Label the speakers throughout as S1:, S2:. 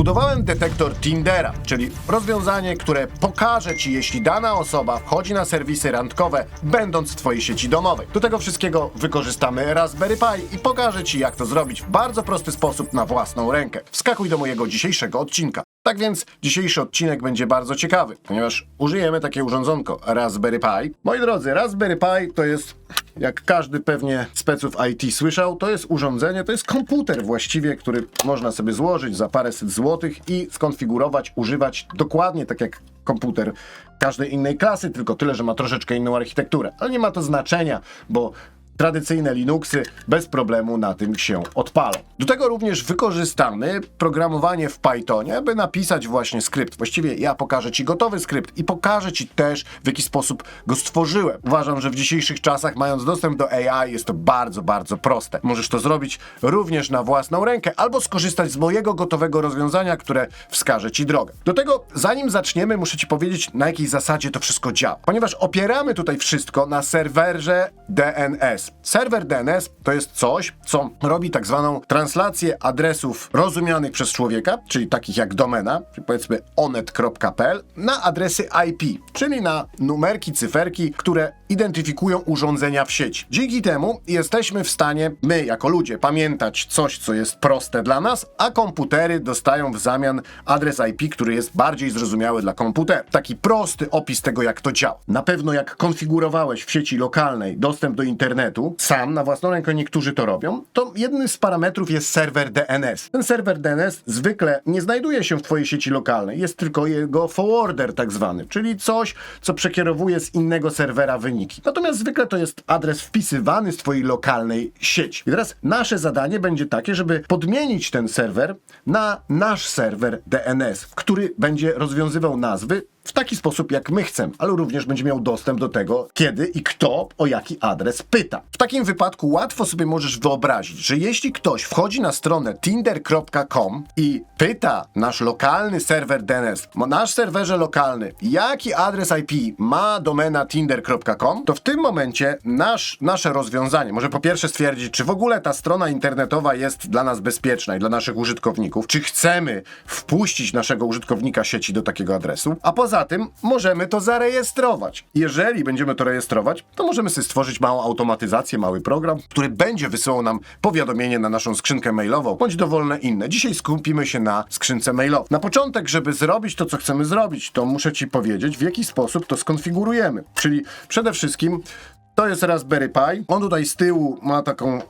S1: Zbudowałem detektor Tindera, czyli rozwiązanie, które pokaże ci, jeśli dana osoba wchodzi na serwisy randkowe, będąc w twojej sieci domowej. Do tego wszystkiego wykorzystamy Raspberry Pi i pokażę ci, jak to zrobić w bardzo prosty sposób na własną rękę. Wskakuj do mojego dzisiejszego odcinka. Tak więc dzisiejszy odcinek będzie bardzo ciekawy, ponieważ użyjemy takie urządzonko Raspberry Pi. Moi drodzy, Raspberry Pi to jest, jak każdy pewnie speców IT słyszał, to jest urządzenie, to jest komputer właściwie, który można sobie złożyć za paręset złotych i skonfigurować, używać dokładnie tak jak komputer każdej innej klasy, tylko tyle, że ma troszeczkę inną architekturę. Ale nie ma to znaczenia, bo tradycyjne Linuxy bez problemu na tym się odpalą. Do tego również wykorzystamy programowanie w Pythonie, by napisać właśnie skrypt. Właściwie ja pokażę Ci gotowy skrypt i pokażę Ci też, w jaki sposób go stworzyłem. Uważam, że w dzisiejszych czasach, mając dostęp do AI, jest to bardzo, bardzo proste. Możesz to zrobić również na własną rękę, albo skorzystać z mojego gotowego rozwiązania, które wskaże Ci drogę. Do tego, zanim zaczniemy, muszę Ci powiedzieć, na jakiej zasadzie to wszystko działa. Ponieważ opieramy tutaj wszystko na serwerze DNS. Serwer DNS to jest coś, co robi tak zwaną translację adresów rozumianych przez człowieka, czyli takich jak domena, powiedzmy onet.pl, na adresy IP, czyli na numerki, cyferki, które identyfikują urządzenia w sieci. Dzięki temu jesteśmy w stanie, my jako ludzie, pamiętać coś, co jest proste dla nas, a komputery dostają w zamian adres IP, który jest bardziej zrozumiały dla komputera. Taki prosty opis tego, jak to działa. Na pewno jak konfigurowałeś w sieci lokalnej dostęp do internetu, sam na własną rękę niektórzy to robią, to jednym z parametrów jest serwer DNS. Ten serwer DNS zwykle nie znajduje się w twojej sieci lokalnej, jest tylko jego forwarder tak zwany, czyli coś, co przekierowuje z innego serwera wyniki. Natomiast zwykle to jest adres wpisywany z twojej lokalnej sieci. I teraz nasze zadanie będzie takie, żeby podmienić ten serwer na nasz serwer DNS, który będzie rozwiązywał nazwy w taki sposób, jak my chcemy, ale również będzie miał dostęp do tego, kiedy i kto o jaki adres pyta. W takim wypadku łatwo sobie możesz wyobrazić, że jeśli ktoś wchodzi na stronę tinder.com i pyta nasz lokalny serwer DNS, na nasz serwerze lokalny, jaki adres IP ma domena tinder.com, to w tym momencie nasz, nasze rozwiązanie może po pierwsze stwierdzić, czy w ogóle ta strona internetowa jest dla nas bezpieczna i dla naszych użytkowników, czy chcemy wpuścić naszego użytkownika sieci do takiego adresu, a poza tym możemy to zarejestrować. Jeżeli będziemy to rejestrować, to możemy sobie stworzyć małą automatyzację, mały program, który będzie wysyłał nam powiadomienie na naszą skrzynkę mailową, bądź dowolne inne. Dzisiaj skupimy się na skrzynce mailowej. Na początek, żeby zrobić to, co chcemy zrobić, to muszę Ci powiedzieć, w jaki sposób to skonfigurujemy. Czyli przede wszystkim to jest Raspberry Pi. On tutaj z tyłu ma taką e,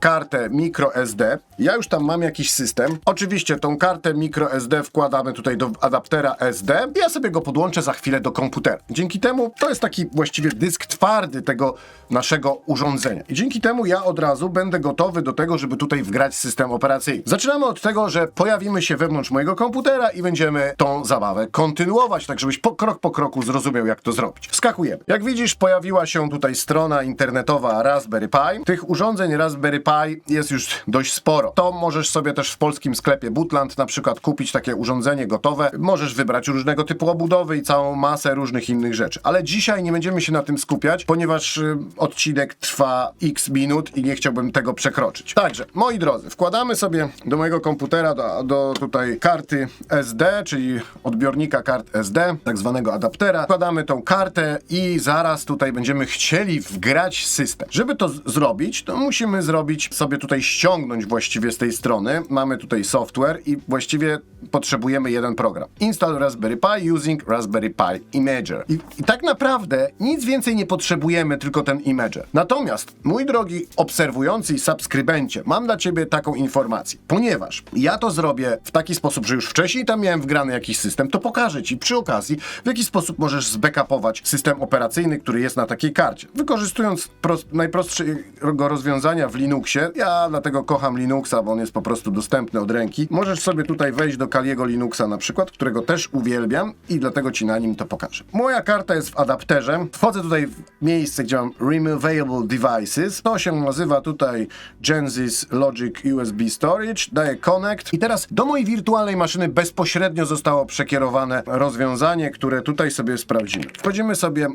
S1: kartę microSD. Ja już tam mam jakiś system. Oczywiście tą kartę microSD wkładamy tutaj do adaptera SD ja sobie go podłączę za chwilę do komputera. Dzięki temu to jest taki właściwie dysk twardy tego naszego urządzenia. I dzięki temu ja od razu będę gotowy do tego, żeby tutaj wgrać system operacyjny. Zaczynamy od tego, że pojawimy się wewnątrz mojego komputera i będziemy tą zabawę kontynuować, tak żebyś po, krok po kroku zrozumiał, jak to zrobić. Wskakujemy. Jak widzisz, pojawiła się tutaj strona internetowa Raspberry Pi. Tych urządzeń Raspberry Pi jest już dość sporo. To możesz sobie też w polskim sklepie Bootland na przykład kupić takie urządzenie gotowe. Możesz wybrać różnego typu obudowy i całą masę różnych innych rzeczy. Ale dzisiaj nie będziemy się na tym skupiać, ponieważ y, odcinek trwa x minut i nie chciałbym tego przekroczyć. Także, moi drodzy, wkładamy sobie do mojego komputera, do, do tutaj karty SD, czyli odbiornika kart SD, tak zwanego adaptera. Wkładamy tą kartę i zaraz tutaj będziemy chcieli wgrać system. Żeby to zrobić, to musimy zrobić sobie tutaj ściągnąć właściwie z tej strony. Mamy tutaj software i właściwie potrzebujemy jeden program. Install Raspberry Pi using Raspberry Pi Imager. I, I tak naprawdę nic więcej nie potrzebujemy, tylko ten Imager. Natomiast, mój drogi obserwujący i subskrybencie, mam dla ciebie taką informację. Ponieważ ja to zrobię w taki sposób, że już wcześniej tam miałem wgrany jakiś system, to pokażę ci przy okazji, w jaki sposób możesz zbackupować system operacyjny, który jest na takiej karcie. Wykorzystując pros- najprostszego rozwiązania w Linuxie, ja dlatego kocham Linuxa, bo on jest po prostu dostępny od ręki. Możesz sobie tutaj wejść do Kaliego Linuxa na przykład, którego też uwielbiam i dlatego ci na nim to pokażę. Moja karta jest w adapterze. Wchodzę tutaj w miejsce, gdzie mam Removable Devices. To się nazywa tutaj Genesis Logic USB Storage. Daję Connect. I teraz do mojej wirtualnej maszyny bezpośrednio zostało przekierowane rozwiązanie, które tutaj sobie sprawdzimy. Wchodzimy sobie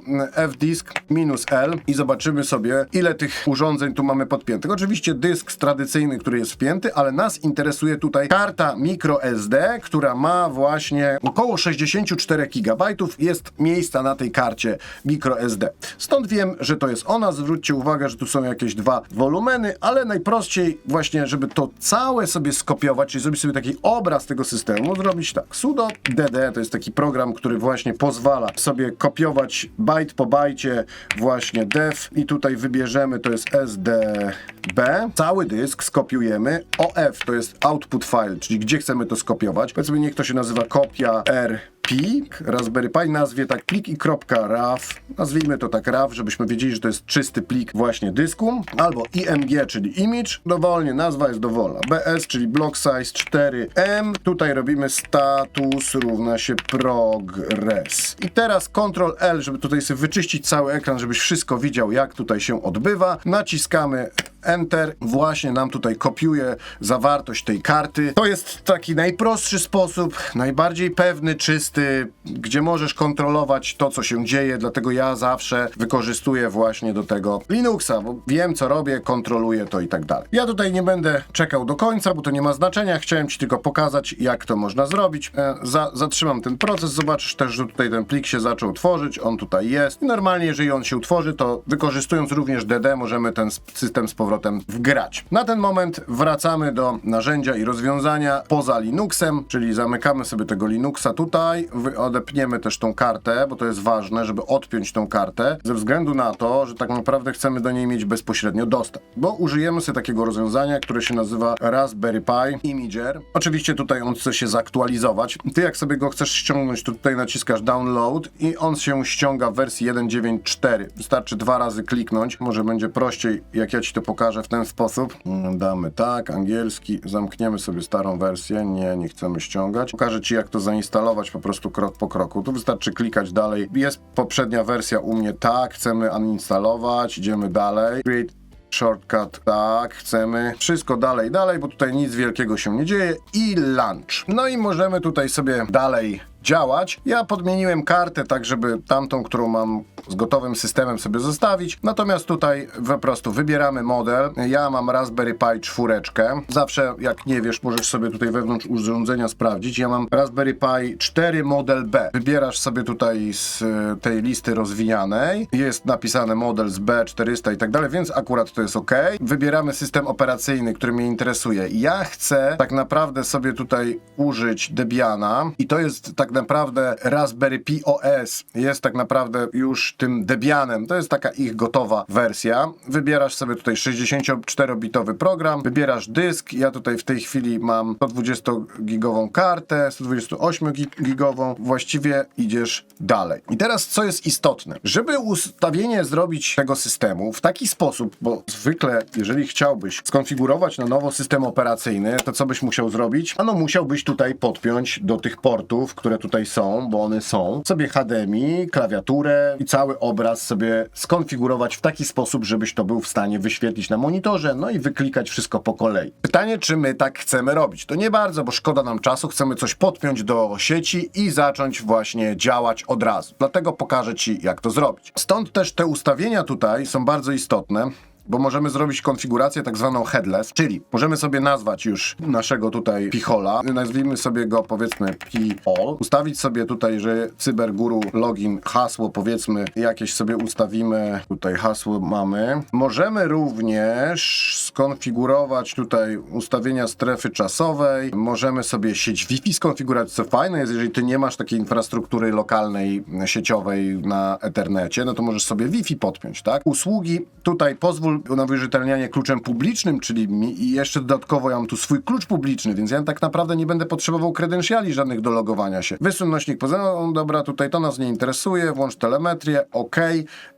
S1: fdisk minus L i zobaczymy sobie, ile tych urządzeń tu mamy podpiętych. Oczywiście dysk tradycyjny, który jest wpięty, ale nas interesuje tutaj karta microSD, która ma właśnie około 64 GB. Jest miejsca na tej karcie microSD. Stąd wiem, że to jest ona. Zwróćcie uwagę, że tu są jakieś dwa wolumeny, ale najprościej właśnie, żeby to całe sobie skopiować, czyli zrobić sobie taki obraz tego systemu, zrobić tak. sudo dd to jest taki program, który właśnie pozwala sobie kopiować bajt po bajcie właśnie dev i tutaj wybierzemy, to jest SDB. Cały dysk skopiujemy. OF to jest output file, czyli gdzie chcemy to skopiować. Powiedzmy, niech to się nazywa kopia R plik, Raspberry Pi, nazwie tak plik i kropka RAW, nazwijmy to tak RAW, żebyśmy wiedzieli, że to jest czysty plik właśnie dysku, albo IMG, czyli image, dowolnie, nazwa jest dowolna, BS, czyli block size 4M, tutaj robimy status równa się progress. I teraz Ctrl L, żeby tutaj sobie wyczyścić cały ekran, żebyś wszystko widział, jak tutaj się odbywa, naciskamy Enter, właśnie nam tutaj kopiuje zawartość tej karty. To jest taki najprostszy sposób, najbardziej pewny, czysty, gdzie możesz kontrolować to, co się dzieje, dlatego ja zawsze wykorzystuję właśnie do tego Linuxa, bo wiem, co robię, kontroluję to i tak dalej. Ja tutaj nie będę czekał do końca, bo to nie ma znaczenia, chciałem Ci tylko pokazać, jak to można zrobić. E, za, zatrzymam ten proces, zobaczysz też, że tutaj ten plik się zaczął tworzyć, on tutaj jest. I normalnie, jeżeli on się utworzy, to wykorzystując również DD, możemy ten system z powrotem wgrać. Na ten moment wracamy do narzędzia i rozwiązania poza Linuxem, czyli zamykamy sobie tego Linuxa tutaj, odepniemy też tą kartę, bo to jest ważne, żeby odpiąć tą kartę, ze względu na to, że tak naprawdę chcemy do niej mieć bezpośrednio dostęp, bo użyjemy sobie takiego rozwiązania, które się nazywa Raspberry Pi Imager. Oczywiście tutaj on chce się zaktualizować. Ty jak sobie go chcesz ściągnąć, to tutaj naciskasz download i on się ściąga w wersji 1.9.4. Wystarczy dwa razy kliknąć, może będzie prościej, jak ja ci to pokażę w ten sposób. Mm, Damy tak, angielski, zamkniemy sobie starą wersję, nie, nie chcemy ściągać. Pokażę ci jak to zainstalować po prostu krok po kroku. Tu wystarczy klikać dalej. Jest poprzednia wersja u mnie, tak, chcemy uninstalować, idziemy dalej. Create Shortcut, tak, chcemy. Wszystko dalej, dalej, bo tutaj nic wielkiego się nie dzieje. I launch. No i możemy tutaj sobie dalej działać. Ja podmieniłem kartę tak, żeby tamtą, którą mam z gotowym systemem sobie zostawić. Natomiast tutaj po prostu wybieramy model. Ja mam Raspberry Pi 4. Zawsze jak nie wiesz, możesz sobie tutaj wewnątrz urządzenia sprawdzić. Ja mam Raspberry Pi 4 model B. Wybierasz sobie tutaj z e, tej listy rozwijanej. Jest napisane model z B400 i tak dalej, więc akurat to jest ok. Wybieramy system operacyjny, który mnie interesuje. Ja chcę tak naprawdę sobie tutaj użyć Debiana i to jest tak naprawdę Raspberry Pi OS. Jest tak naprawdę już tym Debianem. To jest taka ich gotowa wersja. Wybierasz sobie tutaj 64-bitowy program, wybierasz dysk. Ja tutaj w tej chwili mam 120-gigową kartę, 128-gigową. Właściwie idziesz dalej. I teraz co jest istotne? Żeby ustawienie zrobić tego systemu w taki sposób, bo zwykle jeżeli chciałbyś skonfigurować na nowo system operacyjny, to co byś musiał zrobić? Ano musiałbyś tutaj podpiąć do tych portów, które tutaj są, bo one są, sobie HDMI, klawiaturę i cały obraz sobie skonfigurować w taki sposób, żebyś to był w stanie wyświetlić na monitorze, no i wyklikać wszystko po kolei. Pytanie, czy my tak chcemy robić? To nie bardzo, bo szkoda nam czasu, chcemy coś podpiąć do sieci i zacząć właśnie działać od razu. Dlatego pokażę Ci, jak to zrobić. Stąd też te ustawienia tutaj są bardzo istotne bo możemy zrobić konfigurację tak zwaną headless, czyli możemy sobie nazwać już naszego tutaj pichola, nazwijmy sobie go powiedzmy p-all, ustawić sobie tutaj, że cyberguru login, hasło powiedzmy jakieś sobie ustawimy, tutaj hasło mamy. Możemy również skonfigurować tutaj ustawienia strefy czasowej, możemy sobie sieć Wi-Fi skonfigurować, co fajne jest, jeżeli ty nie masz takiej infrastruktury lokalnej, sieciowej na Ethernecie, no to możesz sobie Wi-Fi podpiąć, tak? Usługi, tutaj pozwól na wyżytelnianie kluczem publicznym, czyli mi, i jeszcze dodatkowo ja mam tu swój klucz publiczny, więc ja tak naprawdę nie będę potrzebował kredensiali żadnych do logowania się. Wysuń nośnik poza, no, dobra, tutaj to nas nie interesuje, włącz telemetrię, ok.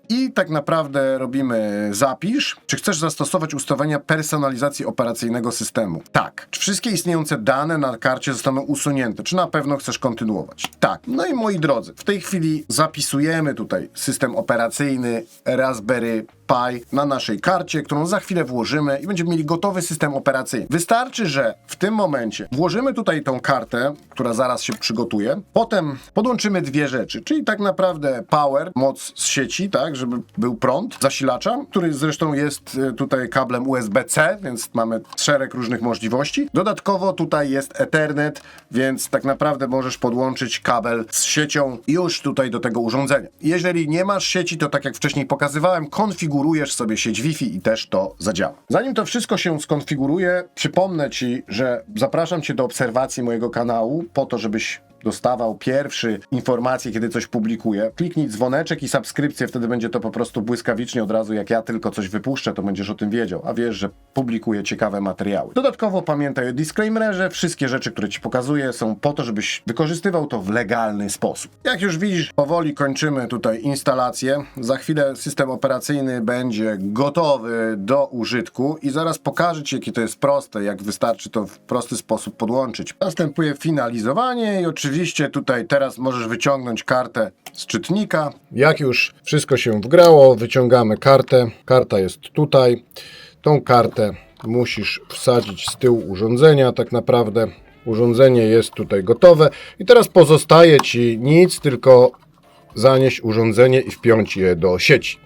S1: I tak naprawdę robimy zapisz. Czy chcesz zastosować ustawienia personalizacji operacyjnego systemu? Tak. Czy wszystkie istniejące dane na karcie zostaną usunięte? Czy na pewno chcesz kontynuować? Tak. No i moi drodzy, w tej chwili zapisujemy tutaj system operacyjny Raspberry Pi na naszej karcie, którą za chwilę włożymy i będziemy mieli gotowy system operacyjny. Wystarczy, że w tym momencie włożymy tutaj tą kartę, która zaraz się przygotuje. Potem podłączymy dwie rzeczy, czyli tak naprawdę power, moc z sieci, tak, tak, żeby był prąd zasilacza, który zresztą jest e, tutaj kablem USB-C, więc mamy szereg różnych możliwości. Dodatkowo tutaj jest Ethernet, więc tak naprawdę możesz podłączyć kabel z siecią już tutaj do tego urządzenia. Jeżeli nie masz sieci, to tak jak wcześniej pokazywałem, konfigurujesz sobie sieć Wi-Fi i też to zadziała. Zanim to wszystko się skonfiguruje, przypomnę Ci, że zapraszam Cię do obserwacji mojego kanału po to, żebyś dostawał pierwszy informacje, kiedy coś publikuję. Kliknij dzwoneczek i subskrypcję, wtedy będzie to po prostu błyskawicznie od razu, jak ja tylko coś wypuszczę, to będziesz o tym wiedział, a wiesz, że publikuję ciekawe materiały. Dodatkowo pamiętaj o disclaimerze, wszystkie rzeczy, które Ci pokazuję są po to, żebyś wykorzystywał to w legalny sposób. Jak już widzisz, powoli kończymy tutaj instalację. Za chwilę system operacyjny będzie gotowy do użytku i zaraz pokażę Ci, jakie to jest proste, jak wystarczy to w prosty sposób podłączyć. Następuje finalizowanie i oczywiście tutaj teraz możesz wyciągnąć kartę z czytnika. Jak już wszystko się wgrało, wyciągamy kartę. Karta jest tutaj. Tą kartę musisz wsadzić z tyłu urządzenia. Tak naprawdę urządzenie jest tutaj gotowe. I teraz pozostaje Ci nic, tylko zanieść urządzenie i wpiąć je do sieci.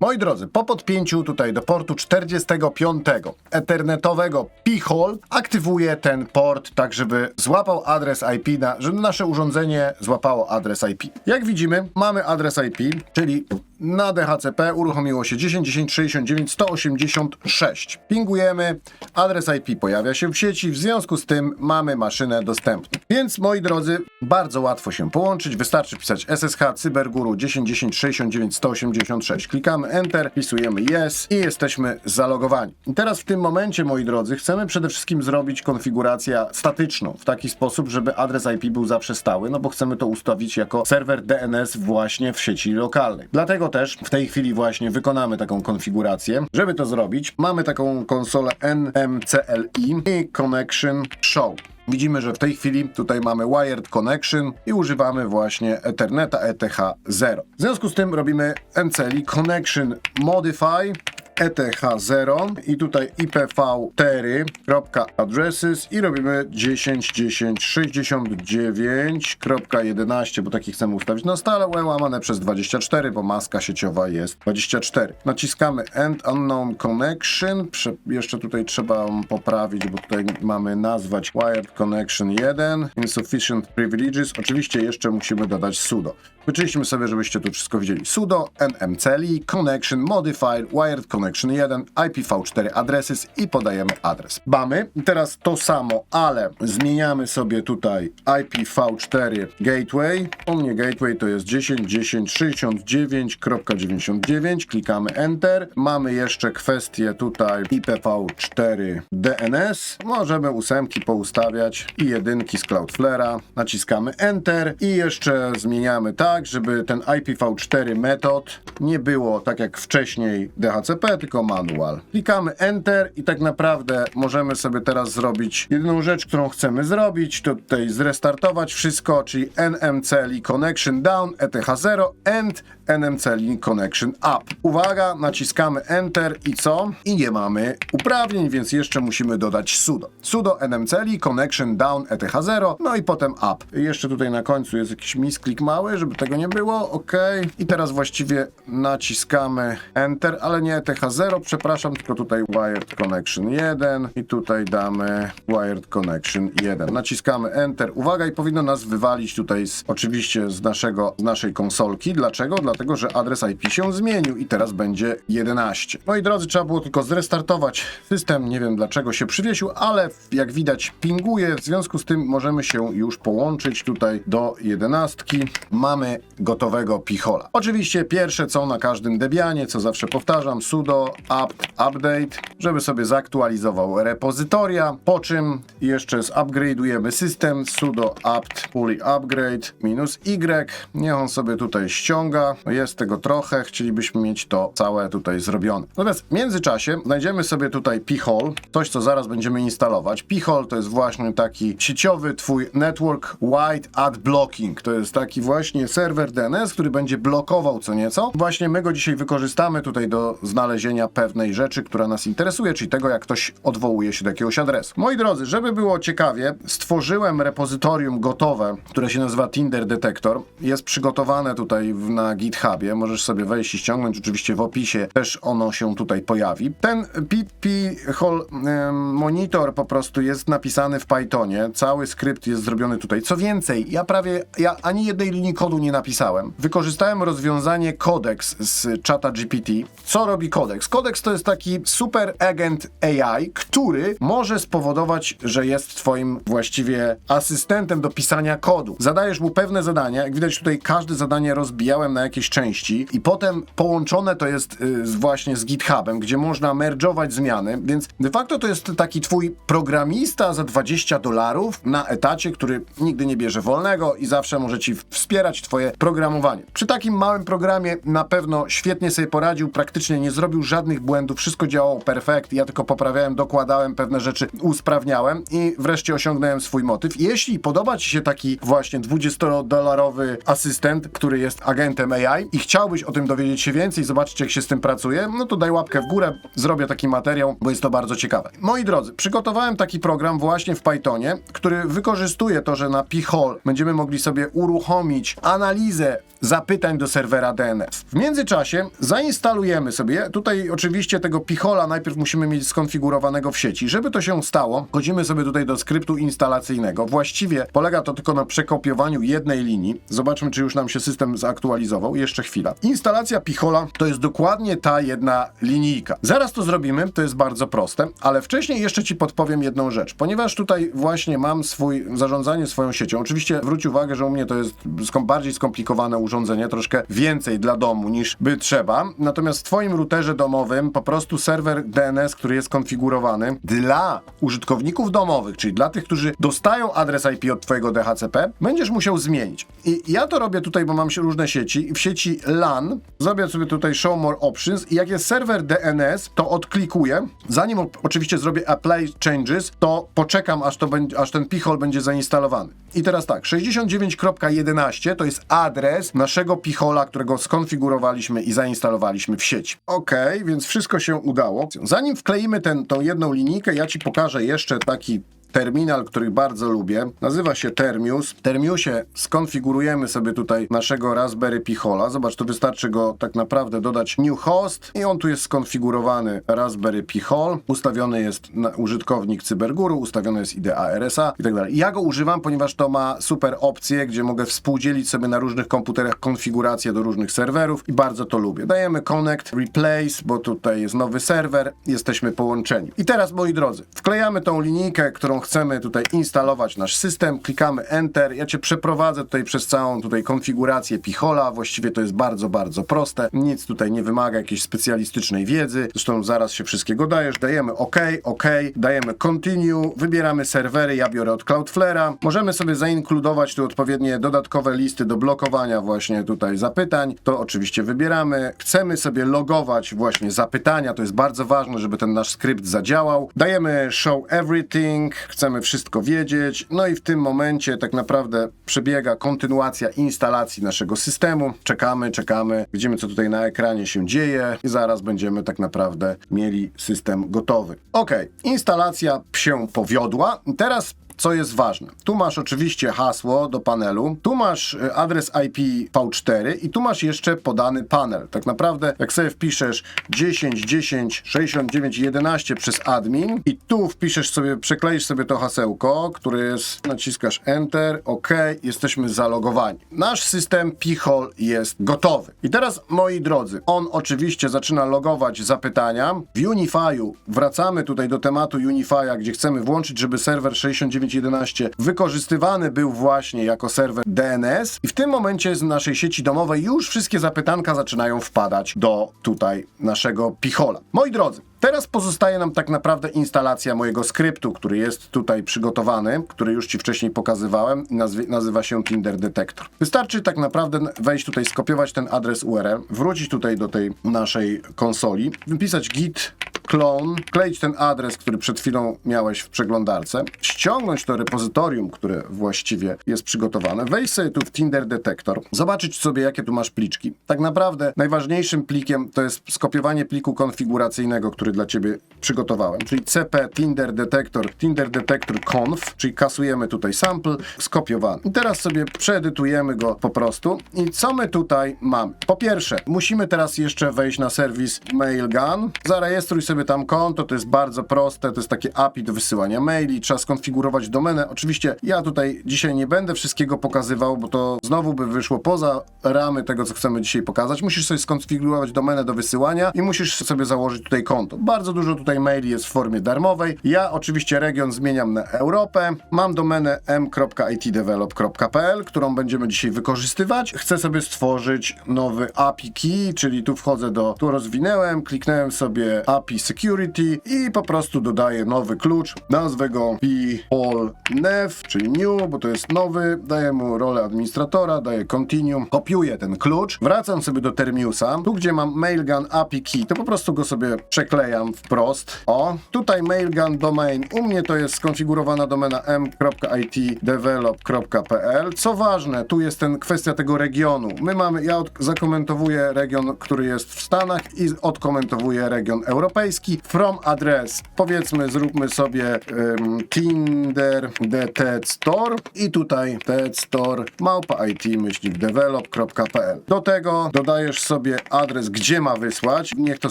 S1: Moi drodzy, po podpięciu tutaj do portu 45 ethernetowego P-Hole aktywuję ten port tak, żeby złapał adres IP, na, żeby nasze urządzenie złapało adres IP. Jak widzimy, mamy adres IP, czyli na DHCP uruchomiło się 10 10 69 186. Pingujemy, adres IP pojawia się w sieci, w związku z tym mamy maszynę dostępną. Więc moi drodzy, bardzo łatwo się połączyć, wystarczy pisać SSH Cyberguru 10 10 69 186. Klikamy Enter, wpisujemy Yes i jesteśmy zalogowani. I teraz w tym momencie, moi drodzy, chcemy przede wszystkim zrobić konfigurację statyczną w taki sposób, żeby adres IP był zawsze stały, no bo chcemy to ustawić jako serwer DNS właśnie w sieci lokalnej. Dlatego też w tej chwili właśnie wykonamy taką konfigurację. Żeby to zrobić, mamy taką konsolę NMCLI i Connection Show. Widzimy, że w tej chwili tutaj mamy Wired Connection i używamy właśnie Etherneta E ETH0. W związku z tym robimy MCLI Connection Modify ETH0 i tutaj IPv4.addresses i robimy 10.10.69.11, bo taki chcemy ustawić na stale, łamane przez 24, bo maska sieciowa jest 24. Naciskamy End Unknown Connection, Prze jeszcze tutaj trzeba poprawić, bo tutaj mamy nazwać Wired Connection 1, Insufficient Privileges, oczywiście jeszcze musimy dodać sudo. Wyczyliśmy sobie, żebyście tu wszystko widzieli. sudo nmcli connection modifier wired connection 1 IPv4 addresses i podajemy adres. Bamy. Teraz to samo, ale zmieniamy sobie tutaj IPv4 gateway. U mnie gateway to jest 10.10.69.99. Klikamy Enter. Mamy jeszcze kwestię tutaj IPv4 DNS. Możemy ósemki poustawiać i jedynki z Cloudflare'a. Naciskamy Enter i jeszcze zmieniamy tak, żeby ten IPv4 metod nie było tak jak wcześniej DHCP, tylko manual. Klikamy Enter i tak naprawdę możemy sobie teraz zrobić jedyną rzecz, którą chcemy zrobić, to tutaj zrestartować wszystko, czyli NMCLI Connection Down, ETH0 and NMCLI Connection Up. Uwaga, naciskamy Enter i co? I nie mamy uprawnień, więc jeszcze musimy dodać sudo. Sudo NMCLI Connection Down ETH0, no i potem Up. Jeszcze tutaj na końcu jest jakiś misklik mały, żeby tego nie było, ok. I teraz właściwie naciskamy Enter, ale nie ETH0, przepraszam, tylko tutaj Wired Connection 1 i tutaj damy Wired Connection 1. Naciskamy Enter. Uwaga i powinno nas wywalić tutaj z, oczywiście z, naszego, z naszej konsolki. Dlaczego? Dlatego, że adres IP się zmienił i teraz będzie 11. No i drodzy, trzeba było tylko zrestartować system. Nie wiem dlaczego się przywiesił, ale jak widać pinguje. W związku z tym możemy się już połączyć tutaj do 11. Mamy gotowego pichola. Oczywiście pierwsze co na każdym Debianie, co zawsze powtarzam, sudo apt update, żeby sobie zaktualizował repozytoria, po czym jeszcze zupgrade'ujemy system sudo apt fully upgrade minus y, niech on sobie tutaj ściąga, jest tego trochę, chcielibyśmy mieć to całe tutaj zrobione. Natomiast w międzyczasie znajdziemy sobie tutaj p-hole, coś co zaraz będziemy instalować. p-hole to jest właśnie taki sieciowy twój network wide ad blocking, to jest taki właśnie serwer DNS, który będzie blokował co nieco. Właśnie my go dzisiaj wykorzystamy tutaj do znalezienia pewnej rzeczy, która nas interesuje, czyli tego, jak ktoś odwołuje się do jakiegoś adresu. Moi drodzy, żeby było ciekawie, stworzyłem repozytorium gotowe, które się nazywa Tinder Detector. Jest przygotowane tutaj na GitHubie. Możesz sobie wejść i ściągnąć. Oczywiście w opisie też ono się tutaj pojawi. Ten PP Hall Monitor po prostu jest napisany w Pythonie. Cały skrypt jest zrobiony tutaj. Co więcej, ja prawie, ja ani jednej linii kodu nie napisałem. Wykorzystałem rozwiązanie Codex z czata GPT. Co robi Codex? Codex to jest taki super agent AI, który może spowodować, że jest twoim właściwie asystentem do pisania kodu. Zadajesz mu pewne zadania, jak widać tutaj każde zadanie rozbijałem na jakieś części i potem połączone to jest y, właśnie z GitHubem, gdzie można merge'ować zmiany, więc de facto to jest taki twój programista za 20 dolarów na etacie, który nigdy nie bierze wolnego i zawsze może ci wspierać twoje programowanie. Przy takim małym programie na pewno świetnie sobie poradził, praktycznie nie zrobił żadnych błędów, wszystko działało perfekt, ja tylko poprawiałem, dokładałem pewne rzeczy, usprawniałem i wreszcie osiągnąłem swój motyw. Jeśli podoba ci się taki właśnie 20-dolarowy asystent, który jest agentem AI i chciałbyś o tym dowiedzieć się więcej, zobaczyć jak się z tym pracuje, no to daj łapkę w górę, zrobię taki materiał, bo jest to bardzo ciekawe. Moi drodzy, przygotowałem taki program właśnie w Pythonie, który wykorzystuje to, że na p-hole będziemy mogli sobie uruchomić analizę zapytań do serwera DNS. W międzyczasie zainstalujemy sobie, tutaj oczywiście tego pichola najpierw musimy mieć skonfigurowanego w sieci. Żeby to się stało, chodzimy sobie tutaj do skryptu instalacyjnego. Właściwie polega to tylko na przekopiowaniu jednej linii. Zobaczmy, czy już nam się system zaktualizował. Jeszcze chwila. Instalacja pichola to jest dokładnie ta jedna linijka. Zaraz to zrobimy, to jest bardzo proste, ale wcześniej jeszcze Ci podpowiem jedną rzecz. Ponieważ tutaj właśnie mam swój, zarządzanie swoją siecią. Oczywiście zwróć uwagę, że u mnie to jest skom- bardziej skomplikowane urządzenie, troszkę więcej dla domu niż by trzeba. Natomiast w Twoim routerze domowym po prostu serwer DNS, który jest konfigurowany dla użytkowników domowych, czyli dla tych, którzy dostają adres IP od Twojego DHCP, będziesz musiał zmienić. I ja to robię tutaj, bo mam się różne sieci. Sieci LAN zrobię sobie tutaj Show More Options i jak jest serwer DNS, to odklikuję. Zanim oczywiście zrobię Apply Changes, to poczekam, aż, to będzie, aż ten pichol będzie zainstalowany. I teraz tak, 69.11 to jest adres naszego pichola, którego skonfigurowaliśmy i zainstalowaliśmy w sieci. Ok, więc wszystko się udało. Zanim wkleimy tą jedną linijkę, ja Ci pokażę jeszcze taki terminal, który bardzo lubię. Nazywa się Termius. W Termiusie skonfigurujemy sobie tutaj naszego Raspberry Pichola. Zobacz, tu wystarczy go tak naprawdę dodać new host i on tu jest skonfigurowany Raspberry Pichol. Ustawiony jest użytkownik Cyberguru, ustawiony jest IDA RSA i tak dalej. Ja go używam, ponieważ to ma super opcje, gdzie mogę współdzielić sobie na różnych komputerach konfigurację do różnych serwerów i bardzo to lubię. Dajemy connect, replace, bo tutaj jest nowy serwer, jesteśmy połączeni. I teraz, moi drodzy, wklejamy tą linijkę, którą chcemy tutaj instalować nasz system, klikamy Enter. Ja Cię przeprowadzę tutaj przez całą tutaj konfigurację Pichola. Właściwie to jest bardzo, bardzo proste. Nic tutaj nie wymaga jakiejś specjalistycznej wiedzy. Zresztą zaraz się wszystkiego dajesz. Dajemy OK, OK, dajemy Continue, wybieramy serwery. Ja biorę od Cloudflare'a. Możemy sobie zainkludować tu odpowiednie dodatkowe listy do blokowania właśnie tutaj zapytań. To oczywiście wybieramy. Chcemy sobie logować właśnie zapytania. To jest bardzo ważne, żeby ten nasz skrypt zadziałał. Dajemy Show Everything. Chcemy wszystko wiedzieć. No i w tym momencie tak naprawdę przebiega kontynuacja instalacji naszego systemu. Czekamy, czekamy. Widzimy, co tutaj na ekranie się dzieje i zaraz będziemy tak naprawdę mieli system gotowy. Ok, instalacja się powiodła. Teraz co jest ważne. Tu masz oczywiście hasło do panelu, tu masz y, adres IP V4 i tu masz jeszcze podany panel. Tak naprawdę, jak sobie wpiszesz 10 10 69 11 przez admin i tu wpiszesz sobie, przekleisz sobie to hasełko, które jest, naciskasz Enter, OK, jesteśmy zalogowani. Nasz system P-Hole jest gotowy. I teraz, moi drodzy, on oczywiście zaczyna logować zapytania. W Unify'u wracamy tutaj do tematu Unify'a, gdzie chcemy włączyć, żeby serwer 69 911 wykorzystywany był właśnie jako serwer DNS i w tym momencie z naszej sieci domowej już wszystkie zapytanka zaczynają wpadać do tutaj naszego pichola. Moi drodzy, Teraz pozostaje nam tak naprawdę instalacja mojego skryptu, który jest tutaj przygotowany, który już Ci wcześniej pokazywałem i nazywa się Tinder Detector. Wystarczy tak naprawdę wejść tutaj, skopiować ten adres URL, wrócić tutaj do tej naszej konsoli, wypisać git clone, kleić ten adres, który przed chwilą miałeś w przeglądarce, ściągnąć to repozytorium, które właściwie jest przygotowane, wejść sobie tu w Tinder Detector, zobaczyć sobie, jakie tu masz pliczki. Tak naprawdę najważniejszym plikiem to jest skopiowanie pliku konfiguracyjnego, który dla Ciebie przygotowałem, czyli cp Tinder Detector, Tinder Detector conf, czyli kasujemy tutaj sample, skopiowany. I teraz sobie przeedytujemy go po prostu. I co my tutaj mamy? Po pierwsze, musimy teraz jeszcze wejść na serwis Mailgun, zarejestruj sobie tam konto, to jest bardzo proste, to jest takie API do wysyłania maili, trzeba skonfigurować domenę. Oczywiście ja tutaj dzisiaj nie będę wszystkiego pokazywał, bo to znowu by wyszło poza ramy tego, co chcemy dzisiaj pokazać. Musisz sobie skonfigurować domenę do wysyłania i musisz sobie założyć tutaj konto. Bardzo dużo tutaj maili jest w formie darmowej. Ja oczywiście region zmieniam na Europę. Mam domenę m.itdevelop.pl, którą będziemy dzisiaj wykorzystywać. Chcę sobie stworzyć nowy API key, czyli tu wchodzę do, tu rozwinęłem, kliknąłem sobie API security i po prostu dodaję nowy klucz. Nazwę go p-all-nev, czyli new, bo to jest nowy. Daję mu rolę administratora, daję continue, kopiuję ten klucz, wracam sobie do Termiusa. Tu, gdzie mam mailgun API key, to po prostu go sobie przeklejam wprost. O, tutaj mailgun domain. U mnie to jest skonfigurowana domena m.itdevelop.pl. Co ważne, tu jest ten kwestia tego regionu. My mamy, ja od, zakomentowuję region, który jest w Stanach i odkomentowuję region europejski. From adres, powiedzmy, zróbmy sobie um, Tinder DT Store i tutaj TED Store małpa IT myślnik develop.pl. Do tego dodajesz sobie adres, gdzie ma wysłać. Niech to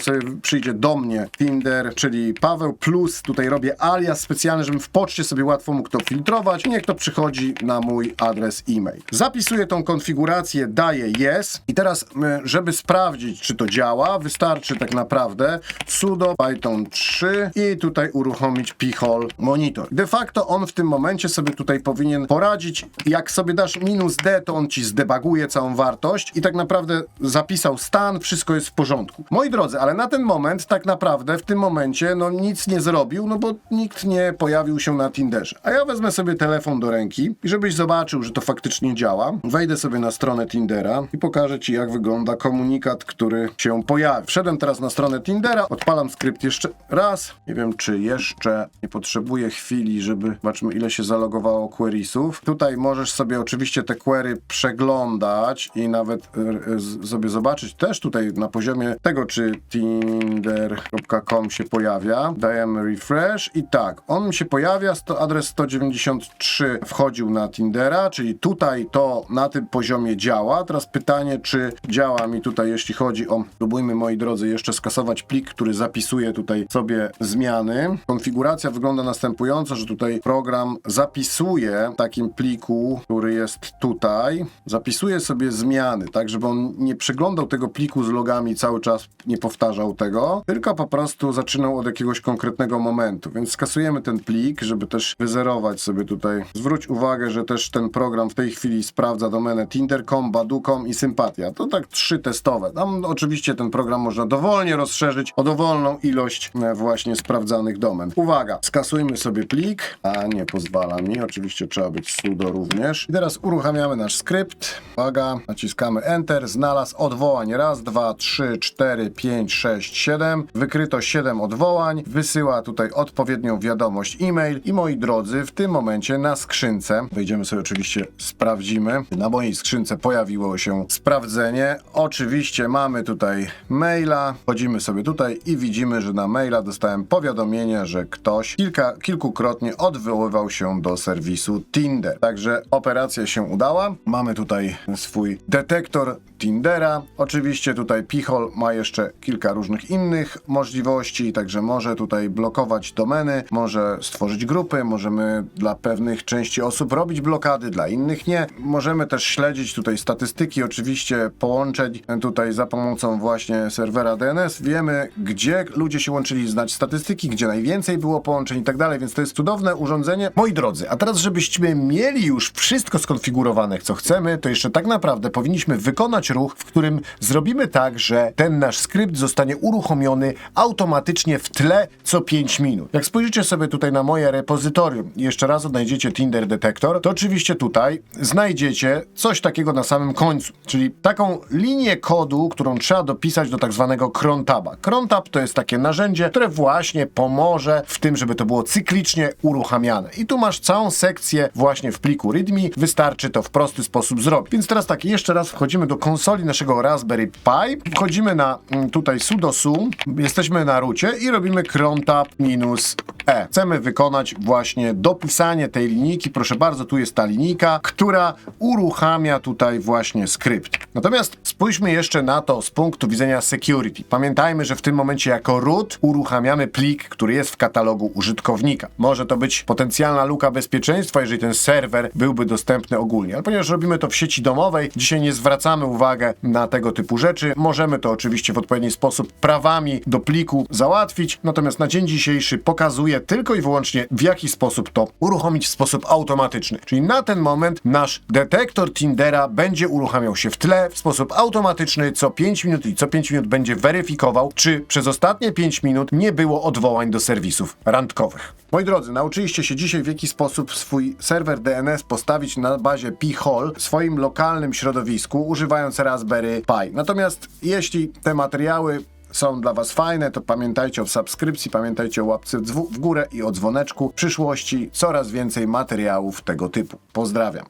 S1: sobie przyjdzie do mnie. Tinder, czyli Paweł plus tutaj robię alias specjalny, żebym w poczcie sobie łatwo mógł to filtrować. Niech to przychodzi na mój adres e-mail. Zapisuję tą konfigurację, daję yes i teraz, żeby sprawdzić, czy to działa, wystarczy tak naprawdę sudo python 3 i tutaj uruchomić p-hole monitor. De facto on w tym momencie sobie tutaj powinien poradzić. Jak sobie dasz minus D, to on ci zdebaguje całą wartość i tak naprawdę zapisał stan, wszystko jest w porządku. Moi drodzy, ale na ten moment tak naprawdę w tym momencie no nic nie zrobił, no bo nikt nie pojawił się na Tinderze. A ja wezmę sobie telefon do ręki i żebyś zobaczył, że to faktycznie działa, wejdę sobie na stronę Tindera i pokażę ci jak wygląda komunikat, który się pojawi. Wszedłem teraz na stronę Tindera, odpalam skrypt jeszcze raz. Nie wiem, czy jeszcze nie potrzebuję chwili, żeby zobaczmy ile się zalogowało queriesów. Tutaj możesz sobie oczywiście te query przeglądać i nawet e, z- sobie zobaczyć też tutaj na poziomie tego, czy tinder.com się pojawia. Dajemy refresh i tak, on się pojawia, sto, adres 193 wchodził na Tindera, czyli tutaj to na tym poziomie działa. Teraz pytanie, czy działa mi tutaj, jeśli chodzi o, próbujmy moi drodzy jeszcze skasować plik, który zapisuje tutaj sobie zmiany. Konfiguracja wygląda następująco, że tutaj program zapisuje w takim pliku, który jest tutaj, zapisuje sobie zmiany, tak żeby on nie przeglądał tego pliku z logami cały czas, nie powtarzał tego, tylko po prostu zaczynał od jakiegoś konkretnego momentu. Więc skasujemy ten plik, żeby też wyzerować sobie tutaj. Zwróć uwagę, że też ten program w tej chwili sprawdza domenę Tinder.com, Badu.com i Sympatia. To tak trzy testowe. Tam oczywiście ten program można dowolnie rozszerzyć o dowolną ilość e, właśnie sprawdzanych domen. Uwaga, skasujmy sobie plik, a nie pozwala mi. Oczywiście trzeba być sudo również. I teraz uruchamiamy nasz skrypt. Uwaga, naciskamy Enter, znalazł odwołań. Raz, dwa, trzy, cztery, pięć, sześć, siedem. Wykryto 7 odwołań. Wysyła tutaj odpowiednią wiadomość e-mail. I moi drodzy, w tym momencie na skrzynce, wejdziemy sobie oczywiście, sprawdzimy. Na mojej skrzynce pojawiło się sprawdzenie. Oczywiście mamy tutaj maila. Wchodzimy sobie tutaj i widzimy, że na maila dostałem powiadomienie, że ktoś kilka, kilkukrotnie odwoływał się do serwisu Tinder. Także operacja się udała. Mamy tutaj swój detektor Tindera. Oczywiście tutaj Pichol ma jeszcze kilka różnych innych możliwości, także może tutaj blokować domeny, może stworzyć grupy, możemy dla pewnych części osób robić blokady, dla innych nie. Możemy też śledzić tutaj statystyki, oczywiście połączeń tutaj za pomocą właśnie serwera DNS. Wiemy, gdzie ludzie się łączyli, znać statystyki, gdzie najwięcej było połączeń i tak dalej, więc to jest cudowne urządzenie. Moi drodzy, a teraz żebyśmy mieli już wszystko skonfigurowane, co chcemy, to jeszcze tak naprawdę powinniśmy wykonać ruch, w którym zrobimy tak, że ten nasz skrypt zostanie uruchomiony automatycznie w tle co 5 minut. Jak spojrzycie sobie tutaj na moje repozytorium i jeszcze raz odnajdziecie Tinder Detector, to oczywiście tutaj znajdziecie coś takiego na samym końcu, czyli taką linię kodu, którą trzeba dopisać do tak zwanego cron-taba. Cron-tab to jest takie narzędzie, które właśnie pomoże w tym, żeby to było cyklicznie uruchamiane. I tu masz całą sekcję właśnie w pliku README, wystarczy to w prosty sposób zrobić. Więc teraz tak, jeszcze raz wchodzimy do konsoli naszego Raspberry Pi, wchodzimy na mm, tutaj sudo sum, jesteśmy na rucie i robimy crontab minus e. Chcemy wykonać właśnie dopisanie tej linijki, proszę bardzo, tu jest ta linijka, która uruchamia tutaj właśnie skrypt. Natomiast spójrzmy jeszcze na to z punktu widzenia security. Pamiętajmy, że w tym momencie jako root uruchamiamy plik, który jest w katalogu użytkownika. Może to być potencjalna luka bezpieczeństwa, jeżeli ten serwer byłby dostępny ogólnie. Ale ponieważ robimy to w sieci domowej, dzisiaj nie zwracamy uwagi na tego typu rzeczy. Możemy to oczywiście w odpowiedni sposób prawami do pliku załatwić. Natomiast na dzień dzisiejszy pokazuje tylko i wyłącznie w jaki sposób to uruchomić w sposób automatyczny. Czyli na ten moment nasz detektor Tindera będzie uruchamiał się w tle w sposób automatyczny co 5 minut i co 5 minut będzie weryfikował, czy przez ostatnie 5 minut nie było odwołań do serwisów randkowych. Moi drodzy, nauczyliście się dzisiaj w jaki sposób swój serwer DNS postawić na bazie P-Hole w swoim lokalnym środowisku, używając Raspberry Pi. Natomiast jeśli te materiały są dla Was fajne, to pamiętajcie o subskrypcji, pamiętajcie o łapce w górę i o dzwoneczku. W przyszłości coraz więcej materiałów tego typu. Pozdrawiam.